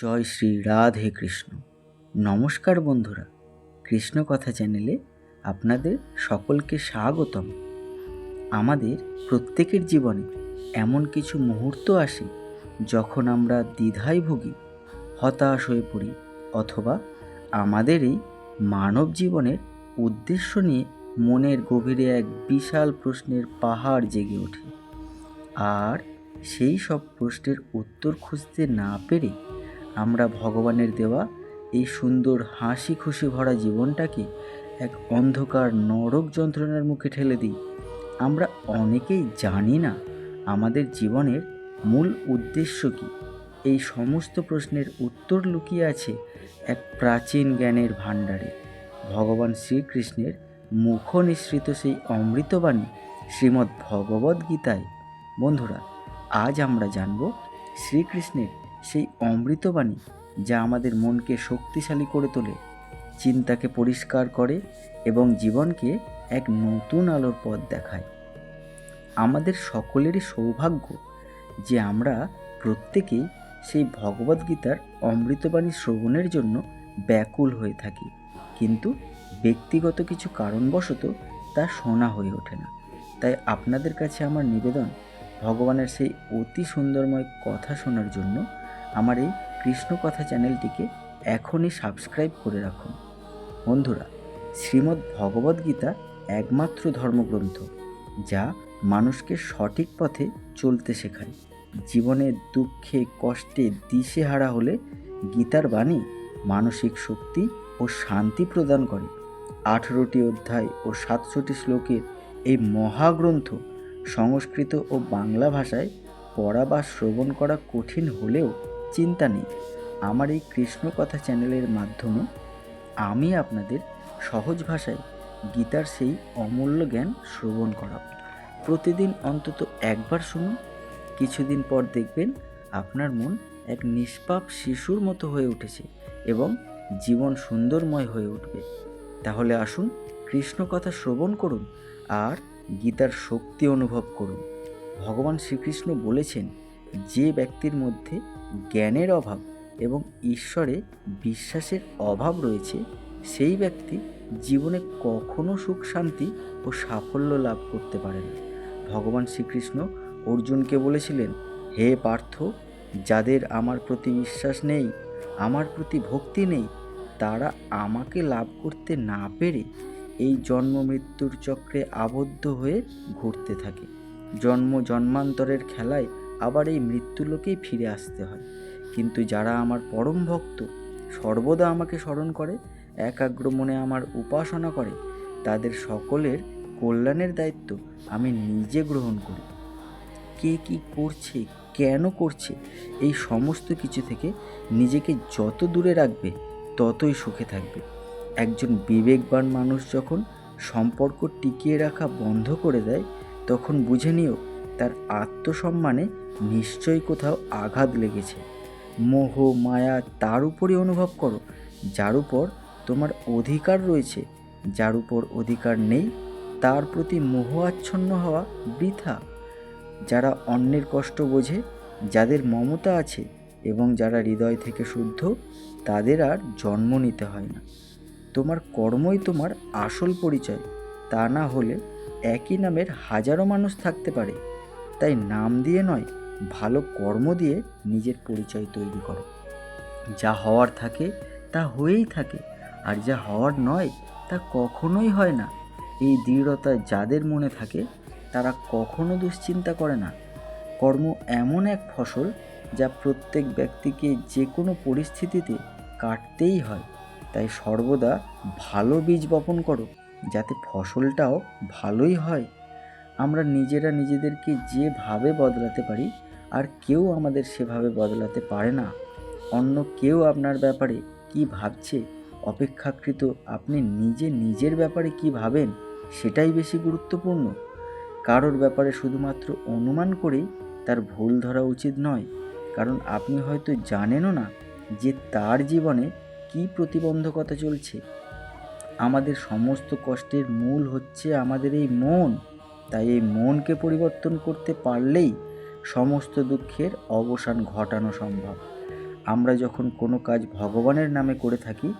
জয় শ্রী রাধে কৃষ্ণ। নমস্কার বন্ধুরা। কৃষ্ণ কথা চ্যানেলে আপনাদের সকলকে স্বাগতম। আমাদের প্রত্যেকের জীবনে এমন কিছু মুহূর্ত আসে যখন আমরা দ্বিধায় ভুগি, হতাশ হয়ে পড়ি অথবা আমাদের এই মানব জীবনের উদ্দেশ্য নিয়ে মনের গভীরে এক বিশাল প্রশ্নের পাহাড় জেগে ওঠে। আর সেই সব প্রশ্নের উত্তর খুঁজতে না পেরে আমরা ভগবানের দেওয়া এই সুন্দর হাসি খুশি ভরা জীবনটাকে এক অন্ধকার নরক যন্ত্রণার মুখে ঠেলে দিই। আমরা অনেকেই জানি না আমাদের জীবনের মূল উদ্দেশ্য কী। এই সমস্ত প্রশ্নের উত্তর লুকিয়ে আছে এক প্রাচীন জ্ঞানের ভাণ্ডারে। ভগবান শ্রীকৃষ্ণের মুখ নিঃসৃত সেই অমৃতবাণী শ্রীমদ্ ভগবদ্গীতায় বন্ধুরা, আজ আমরা জানব শ্রীকৃষ্ণের সেই অমৃতবাণী যা আমাদের মনকে শক্তিশালী করে তোলে, চিন্তাকে পরিষ্কার করে এবং জীবনকে এক নতুন আলোর পথ দেখায়। আমাদের সকলেরই সৌভাগ্য যে আমরা প্রত্যেকেই সেই ভগবদ্গীতার অমৃতবাণী শ্রবণের জন্য ব্যাকুল হয়ে থাকি। কিন্তু ব্যক্তিগত কিছু কারণবশত তা শোনা হয়ে ওঠে না। তাই আপনাদের কাছে আমার নিবেদন, ভগবানের সেই অতি সুন্দরময় কথা শোনার জন্য আমার এই কৃষ্ণ কথা চ্যানেলটিকে এখনই সাবস্ক্রাইব করে রাখুন। বন্ধুরা, শ্রীমদ্ ভগবদ্গীতা একমাত্র ধর্মগ্রন্থ, যা মানুষকে সঠিক পথে চলতে শেখায়। জীবনে দুঃখে, কষ্টে দিশেহারা হলে গীতার বাণী মানসিক শক্তি ও শান্তি প্রদান করে। আঠেরোটি অধ্যায় ও সাতশোটি শ্লোকের এই মহাগ্রন্থ সংস্কৃত ও বাংলা ভাষায় পড়া বা শ্রবণ করা কঠিন হলেও চিন্তা নেই। আমার এই কৃষ্ণ কথা চ্যানেলের মাধ্যমে আমি আপনাদের সহজ ভাষায় গীতার সেই অমূল্য জ্ঞান শ্রবণ করাব। প্রতিদিন অন্তত একবার শুনুন। কিছুদিন পর দেখবেন আপনার মন এক নিষ্পাপ শিশুর মতো হয়ে উঠেছে এবং জীবন সুন্দরময় হয়ে উঠবে। তাহলে আসুন কৃষ্ণ কথা শ্রবণ করুন আর গীতার শক্তি অনুভব করুন। ভগবান শ্রীকৃষ্ণ বলেছেন, যে ব্যক্তির মধ্যে জ্ঞানের অভাব এবং ঈশ্বরে বিশ্বাসের অভাব রয়েছে, সেই ব্যক্তি জীবনে কখনো সুখ, শান্তি ও সাফল্য লাভ করতে পারে না। ভগবান শ্রীকৃষ্ণ অর্জুনকে বলেছিলেন, হে পার্থ, যাদের আমার প্রতি বিশ্বাস নেই, আমার প্রতি ভক্তি নেই, তারা আমাকে লাভ করতে না পেরে এই জন্ম মৃত্যুর চক্রে আবদ্ধ হয়ে ঘুরতে থাকে। জন্ম জন্মান্তরের খেলায় আবার এই মৃত্যুলোকেই ফিরে আসতে হয়। কিন্তু যারা আমার পরম ভক্ত, সর্বদা আমাকে স্মরণ করে, একাগ্র মনে আমার উপাসনা করে, তাদের সকলের কল্যাণের দায়িত্ব আমি নিজে গ্রহণ করি। কে কি করছে, কেন করছে, এই সমস্ত কিছু থেকে নিজেকে যত দূরে রাখবে, ততই সুখে থাকবে। একজন বিবেকবান মানুষ যখন সম্পর্ক টিকিয়ে রাখা বন্ধ করে দেয়, তখন বুঝে নিও তার আত্মসম্মানে নিশ্চয়ই কোথাও আঘাত লেগেছে। মোহ, মায়া তার উপরই অনুভব করো, যার উপর তোমার অধিকার রয়েছে। যার উপর অধিকার নেই, তার প্রতি মোহ আচ্ছন্ন হওয়া বৃথা। যারা অন্যের কষ্ট বোঝে, যাদের মমতা আছে এবং যারা হৃদয় থেকে শুদ্ধ, তাদের আর জন্ম নিতে হয় না। তোমার কর্মই তোমার আসল পরিচয়। তা না হলে একই নামের হাজারো মানুষ থাকতে পারে। তাই নাম দিয়ে নয়, ভালো কর্ম দিয়ে নিজের পরিচয় তৈরি করো। যা হওয়ার থাকে, তা হয়েই থাকে, আর যা হওয়ার নয়, তা কখনোই হয় না। এই দৃঢ়তা যাদের মনে থাকে, তারা কখনো দুশ্চিন্তা করে না। কর্ম এমন এক ফসল, যা প্রত্যেক ব্যক্তিকে যে কোনো পরিস্থিতিতে কাটতেই হয়। তাই সর্বদা ভালো বীজ বপন করো, যাতে ফসলটাও ভালোই হয়। আমরা নিজেরা নিজেদেরকে যেভাবে বদলাতে পারি, আর কেউ আমাদের সেভাবে বদলাতে পারে না। অন্য কেউ আপনার ব্যাপারে কি ভাবছে, অপেক্ষাকৃত আপনি নিজে নিজের ব্যাপারে কি ভাবেন, সেটাই বেশি গুরুত্বপূর্ণ। কারোর ব্যাপারে শুধুমাত্র অনুমান করেই তার ভুল ধরা উচিত নয়, কারণ আপনি হয়তো জানেনও না যে তার জীবনে কি প্রতিবন্ধকতা চলছে। আমাদের সমস্ত কষ্টের মূল হচ্ছে আমাদের এই মন। তাই এই মনকে পরিবর্তন করতে পারলেই সমস্ত দুঃখের অবসান ঘটানো সম্ভব। আমরা যখন কোনো কাজ ভগবানের নামে করে থাকি,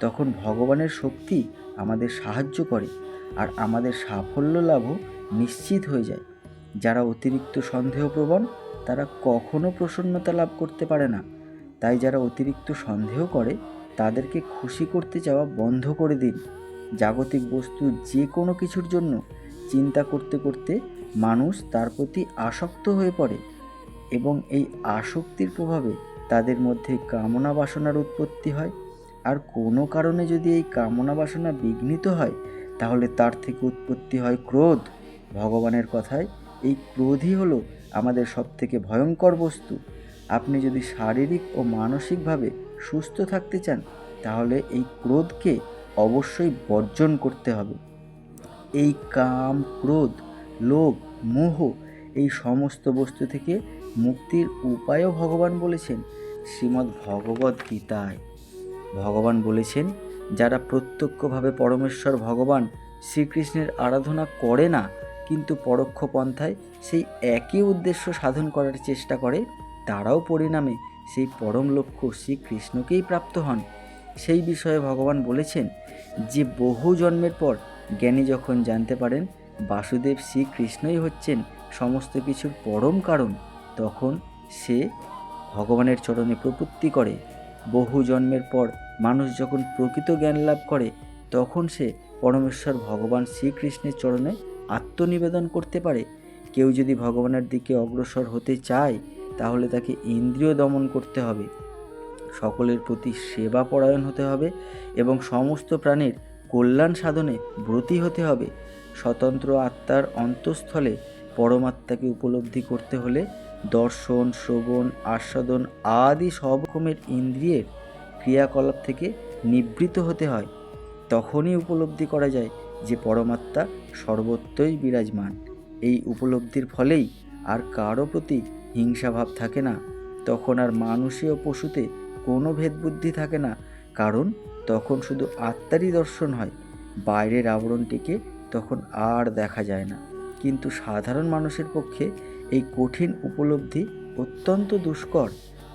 তখন ভগবানের শক্তি আমাদের সাহায্য করে আর আমাদের সাফল্য লাভও নিশ্চিত হয়ে যায়। যারা অতিরিক্ত সন্দেহপ্রবণ, তারা কখনো প্রসন্নতা লাভ করতে পারে না। তাই যারা অতিরিক্ত সন্দেহ করে, তাদেরকে খুশি করতে চাওয়া বন্ধ করে দিন। জাগতিক বস্তু যে কোনো কিছুর জন্য চিন্তা করতে করতে মানুষ তার প্রতি আসক্ত হয়ে পড়ে এবং এই আসক্তির প্রভাবে তাদের মধ্যে কামনা বাসনার উৎপত্তি হয়। আর কোনো কারণে যদি এই কামনা বাসনা বিঘ্নিত হয়, তাহলে তার থেকে উৎপত্তি হয় ক্রোধ। ভগবানের কথায় এই ক্রোধই হলো আমাদের সবথেকে ভয়ঙ্কর বস্তু। আপনি যদি শারীরিক ও মানসিকভাবে সুস্থ থাকতে চান, তাহলে এই ক্রোধকে অবশ্যই বর্জন করতে হবে। এই কাম, ক্রোধ, লোভ, মোহ, এই সমস্ত বস্তু থেকে মুক্তির উপায়ও ভগবান বলেছেন। শ্রীমদ্ ভগবদ্ গীতায় ভগবান বলেছেন, যারা প্রত্যক্ষভাবে পরমেশ্বর ভগবান, শ্রীকৃষ্ণের আরাধনা করে না, কিন্তু পরোক্ষ পন্থায় সেই একই উদ্দেশ্য সাধন করার চেষ্টা করে, তারাও পরিণামে সেই পরম লক্ষ্য শ্রীকৃষ্ণকেই প্রাপ্ত হন। সেই বিষয়ে ভগবান বলেছেন যে, বহু জন্মের পর জ্ঞানী যখন জানতে পারেন বাসুদেব শ্রীকৃষ্ণই হচ্ছেন সমস্ত কিছুর পরম কারণ, তখন সে ভগবানের চরণে প্রপত্তি করে। বহু জন্মের পর মানুষ যখন প্রকৃত জ্ঞান লাভ করে, তখন সে পরমেশ্বর ভগবান শ্রীকৃষ্ণের চরণে আত্মনিবেদন করতে পারে। কেউ যদি ভগবানের দিকে অগ্রসর হতে চায়, তাহলে তাকে ইন্দ্রিয় দমন করতে হবে। সকলের প্রতি সেবা পরায়ণ হতে হবে এবং সমস্ত প্রাণীর কল্যাণ সাধনে ব্রতী হতে হবে। স্বতন্ত্র আত্মার অন্তঃস্থলে পরমাত্মাকে উপলব্ধি করতে হলে দর্শন, শ্রবণ, আস্বাদন আদি সব রকমের ইন্দ্রিয়ের ক্রিয়াকলাপ থেকে নিবৃত হতে হয়। তখনই উপলব্ধি করা যায় যে পরমাত্মা সর্বত্রই বিরাজমান। এই উপলব্ধির ফলেই আর কারও প্রতি হিংসাভাব থাকে না। তখন আর মানুষে ও পশুতে কোনো ভেদবুদ্ধি থাকে না। কারণ তখন শুধু আত্মারই দর্শন হয়, বাইরের আবরণটিকে তখন আর দেখা যায় না। কিন্তু সাধারণ মানুষের পক্ষে এই কঠিন উপলব্ধি অত্যন্ত দুষ্কর।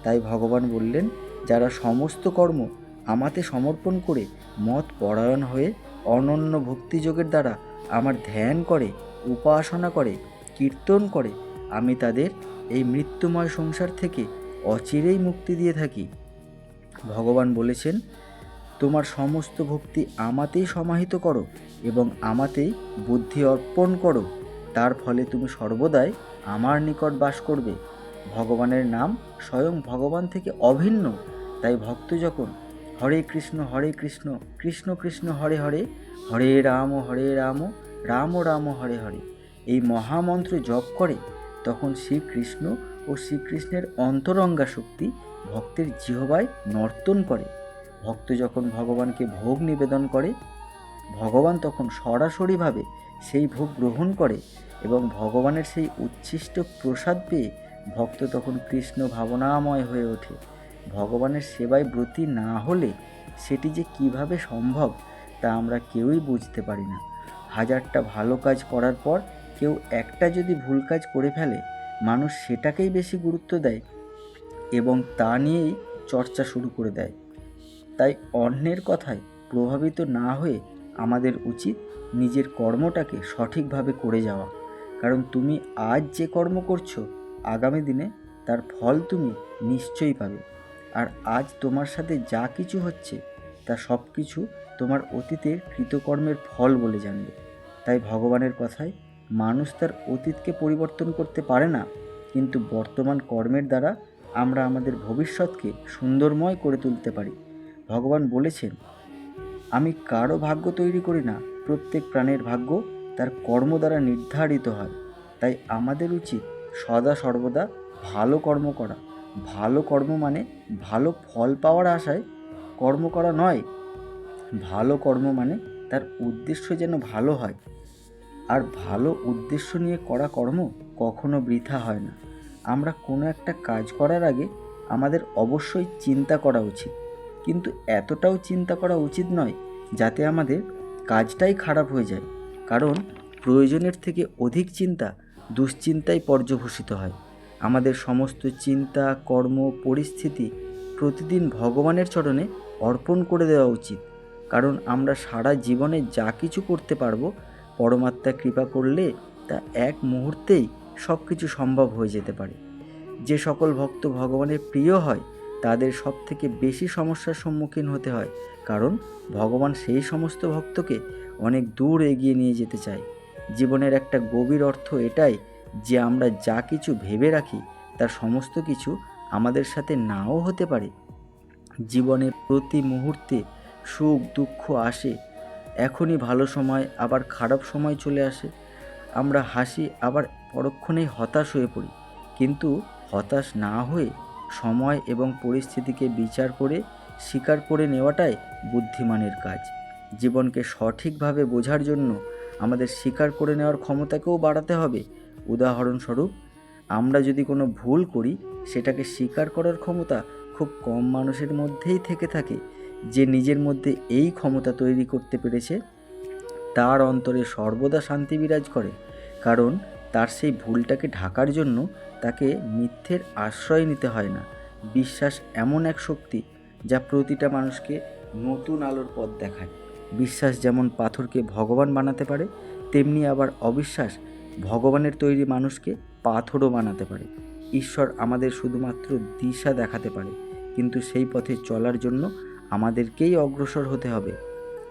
তাই ভগবান বললেন, যারা সমস্ত কর্ম আমাতে সমর্পণ করে মত পরায়ণ হয়ে অনন্য ভক্তিযোগের দ্বারা আমার ধ্যান করে, উপাসনা করে, কীর্তন করে, আমি তাদের এই মৃত্যুময় সংসার থেকে অচিরেই মুক্তি দিয়ে থাকি। ভগবান বলেছেন তোমার সমস্ত ভক্তি আমাতেই সমাহিত করো এবং আমাতেই বুদ্ধি অর্পণ করো। তার ফলে তুমি সর্বদাই আমার নিকট বাস করবে। ভগবানের নাম স্বয়ং ভগবান থেকে অভিন্ন। তাই ভক্ত যখন হরে কৃষ্ণ হরে কৃষ্ণ কৃষ্ণ কৃষ্ণ, হরে হরে হরে রাম হরে রাম রাম রাম, হরে হরে এই মহামন্ত্র জপ করে, তখন শ্রীকৃষ্ণ ও শ্রীকৃষ্ণের অন্তরঙ্গা শক্তি ভক্তের জিহবায় নর্তন করে। ভক্ত যখন ভগবানকে ভোগ নিবেদন করে, ভগবান তখন সরাসরিভাবে সেই ভোগ গ্রহণ করে এবং ভগবানের সেই উচ্ছিষ্ট প্রসাদ পেয়ে ভক্ত তখন কৃষ্ণ ভাবনাময় হয়ে ওঠে। ভগবানের সেবায় ব্রতী না হলে সেটি যে কীভাবে সম্ভব তা আমরা কেউই বুঝতে পারি না। হাজারটা ভালো কাজ করার পর কেউ একটা যদি ভুল কাজ করে ফেলে, মানুষ সেটাকেই বেশি গুরুত্ব দেয় এবং তা নিয়েই চর্চা শুরু করে দেয়। তাই অন্যের কথায় প্রভাবিত না হয়ে আমাদের উচিত নিজের কর্মটাকে সঠিকভাবে করে যাওয়া। কারণ তুমি আজ যে কর্ম করছ, আগামী দিনে তার ফল তুমি নিশ্চয়ই পাবে। আর আজ তোমার সাথে যা কিছু হচ্ছে, তা সব কিছু তোমার অতীতের কৃতকর্মের ফল বলে জানবে। তাই ভগবানের কথায় মানুষ তার অতীতকে পরিবর্তন করতে পারে না, কিন্তু বর্তমান কর্মের দ্বারা আমরা আমাদের ভবিষ্যৎকে সুন্দরময় করে তুলতে পারি। ভগবান বলেছেন, আমি কারও ভাগ্য তৈরি করি না, প্রত্যেক প্রাণের ভাগ্য তার কর্ম দ্বারা নির্ধারিত হয়। তাই আমাদের উচিত সদা সর্বদা ভালো কর্ম করা। ভালো কর্ম মানে ভালো ফল পাওয়ার আশায় কর্ম করা নয়। ভালো কর্ম মানে তার উদ্দেশ্য যেন ভালো হয়। আর ভালো উদ্দেশ্য নিয়ে করা কর্ম কখনো বৃথা হয় না। আমরা কোনো একটা কাজ করার আগে আমাদের অবশ্যই চিন্তা করা উচিত। কিন্তু এতটাও চিন্তা করা উচিত নয় যাতে আমাদের কাজটাই খারাপ হয়ে যায়। কারণ প্রয়োজনের থেকে অধিক চিন্তা দুশ্চিন্তায় পর্যবসিত হয়। আমাদের সমস্ত চিন্তা, কর্ম, পরিস্থিতি প্রতিদিন ভগবানের চরণে অর্পণ করে দেওয়া উচিত। কারণ আমরা সারা জীবনে যা কিছু করতে পারব, পরমাত্মা কৃপা করলে তা এক মুহূর্তেই সব কিছু সম্ভব হয়ে যেতে পারে। যে সকল ভক্ত ভগবানের প্রিয় হয় তাদের সব থেকে বেশি সমস্যার সম্মুখীন হতে হয়। কারণ, ভগবান সেই সমস্ত ভক্তকে অনেক দূর এগিয়ে নিয়ে যেতে চায়। জীবনের একটা গভীর অর্থ এটাই যে আমরা যা কিছু ভেবে রাখি, তার সমস্ত কিছু আমাদের সাথে নাও হতে পারে। জীবনে প্রতি মুহূর্তে সুখ, দুঃখ আসে, এখনই ভালো সময়, আবার খারাপ সময় চলে আসে। আমরা হাসি, আবার পরক্ষণেই হতাশ হয়ে পড়ি। কিন্তু হতাশ না হয়ে সময় এবং পরিস্থিতিকে বিচার করে স্বীকার করে নেওয়াটাই বুদ্ধিমানের কাজ। জীবনকে সঠিকভাবে বোঝার জন্য আমাদের স্বীকার করে নেওয়ার ক্ষমতাকেও বাড়াতে হবে। উদাহরণস্বরূপ, আমরা যদি কোনো ভুল করি, সেটাকে স্বীকার করার ক্ষমতা খুব কম মানুষের মধ্যেই থেকে থাকে। যে নিজের মধ্যে এই ক্ষমতা তৈরি করতে পেরেছে, তার অন্তরে সর্বদা শান্তি বিরাজ করে। কারণ তার সেই ভুলটাকে ঢাকার জন্য তাকে মিথ্যের আশ্রয় নিতে হয় না। বিশ্বাস এমন এক শক্তি যা প্রতিটা মানুষকে নতুন আলোর পথ দেখায়। বিশ্বাস যেমন পাথরকে ভগবান বানাতে পারে, তেমনি আবার অবিশ্বাস ভগবানের তৈরি মানুষকে পাথরও বানাতে পারে। ঈশ্বর আমাদের শুধুমাত্র দিশা দেখাতে পারে, কিন্তু সেই পথে চলার জন্য আমাদেরকেই অগ্রসর হতে হবে।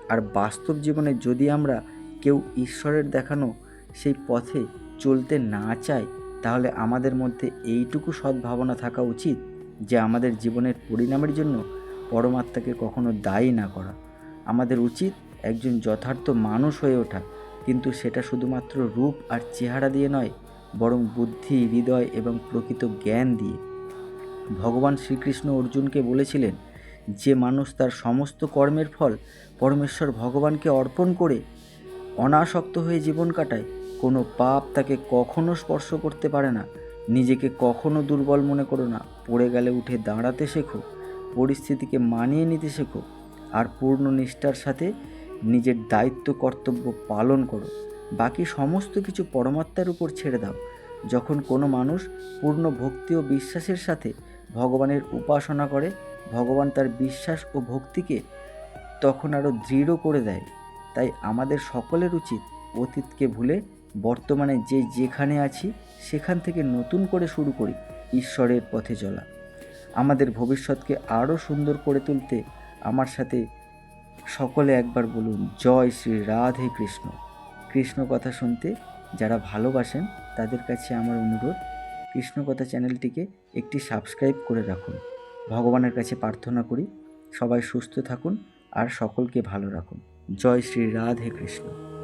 আর বাস্তব জীবনে যদি আমরা কেউ ঈশ্বরের দেখানো সেই পথে চলতে না চাই তাহলে আমাদের মধ্যে এইটুকু সদ্ভাবনা থাকা উচিত যে আমাদের জীবনের পরিণামের জন্য পরমাত্মাকে কখনো দায়ী না করা। আমাদের উচিত একজন যথার্থ মানুষ হয়ে ওঠা, কিন্তু সেটা শুধুমাত্র রূপ আর চেহারা দিয়ে নয়, বরং বুদ্ধি, হৃদয় এবং প্রকৃত জ্ঞান দিয়ে। ভগবান শ্রীকৃষ্ণ অর্জুনকে বলেছিলেন, যে মানুষ তার সমস্ত কর্মের ফল পরমেশ্বর ভগবানকে অর্পণ করে অনাসক্ত হয়ে জীবন কাটায় কোনো পাপ তাকে কখনো স্পর্শ করতে পারে না। নিজেকে কখনো দুর্বল মনে করো না। পড়ে গেলে উঠে দাঁড়াতে শেখো, পরিস্থিতিকে মানিয়ে নিতে শেখো, আর পূর্ণ নিষ্ঠার সাথে নিজের দায়িত্ব, কর্তব্য পালন করো। বাকি সমস্ত কিছু পরমাত্মার উপর ছেড়ে দাও। যখন কোনো মানুষ পূর্ণ ভক্তি ও বিশ্বাসের সাথে ভগবানের উপাসনা করে, ভগবান তার বিশ্বাস ও ভক্তিকে তখন আরও দৃঢ় করে দেয়। তাই আমাদের সকলের উচিত অতীতকে ভুলে বর্তমানে যে যেখানে আছি, সেখান থেকে নতুন করে শুরু করি ঈশ্বরের পথে চলা। আমাদের ভবিষ্যৎকে আরও সুন্দর করে তুলতে আমার সাথে সকলে একবার বলুন, জয় শ্রী রাধে কৃষ্ণ। কৃষ্ণ কথা শুনতে যারা ভালোবাসেন, তাদের কাছে আমার অনুরোধ, কৃষ্ণ কথা চ্যানেলটিকে একটি সাবস্ক্রাইব করে রাখুন। ভগবানের কাছে প্রার্থনা করি, সবাই সুস্থ থাকুন আর সকলকে ভালো রাখুন। জয় শ্রী রাধে কৃষ্ণ।